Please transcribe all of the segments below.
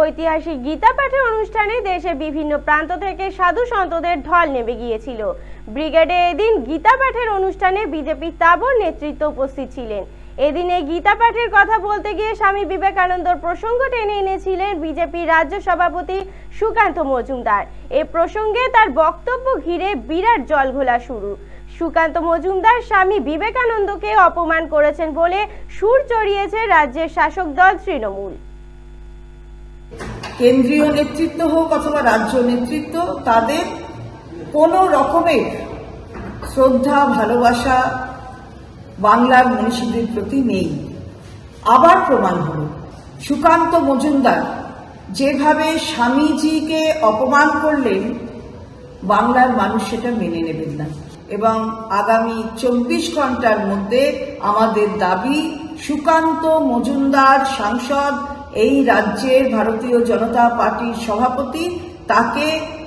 ঐতিহাসিক গীতা পাঠের অনুষ্ঠানে দেশের বিভিন্ন প্রান্ত থেকে সাধু সন্তদের ঢল নেমে গিয়েছিল। ব্রিগেডে এদিন গীতা পাঠের অনুষ্ঠানে বিজেপির তাবর নেতৃত্ব উপস্থিত ছিলেন। এদিন এই গীতা পাঠের কথা বলতে গিয়ে স্বামী বিবেকানন্দর প্রসঙ্গ টেনে এনেছিলেন বিজেপির রাজ্য সভাপতি সুকান্ত মজুমদার। এ প্রসঙ্গে তার বক্তব্য ঘিরে বিরাট জলঘোলা শুরু। সুকান্ত মজুমদার স্বামী বিবেকানন্দকে অপমান করেছেন বলে সুর চড়িয়েছে রাজ্যের শাসক দল তৃণমূল। কেন্দ্রীয় নেতৃত্ব হোক অথবা রাজ্য নেতৃত্ব, তাদের কোনো রকমের শ্রদ্ধা, ভালোবাসা বাংলার মনীষীদের প্রতি নেই। আবার প্রমাণ হল, সুকান্ত মজুমদার যেভাবে স্বামীজিকে অপমান করলেন, বাংলার মানুষ সেটা মেনে নেবেন না। এবং আগামী চব্বিশ ঘণ্টার মধ্যে আমাদের দাবি, সুকান্ত মজুমদার সাংসদ এই রাজ্যের ভারতীয় জনতা পার্টির সভাপতি তাকে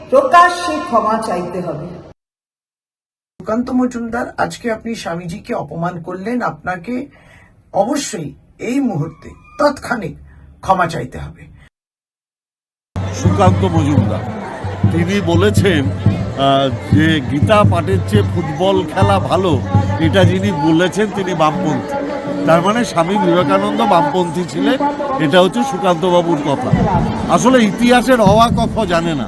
প্রকাশ্যে ক্ষমা চাইতে হবে। সুকান্ত মজুমদার আজকে আপনি স্বামীজিকে অপমান করলেন আপনাকে অবশ্যই এই মুহূর্তে তৎক্ষণিক ক্ষমা চাইতে হবে। সুকান্ত মজুমদার তিনি বলেছেন আহ, যে গীতা পাঠের চেয়ে ফুটবল খেলা ভালো এটা যিনি বলেছেন তিনি বামপন্থী। তার মানে স্বামী বিবেকানন্দ বামপন্থী ছিলেন, এটা হচ্ছে সুকান্তবাবুর কথা। আসলে ইতিহাসের হওয়া কখ জানে না।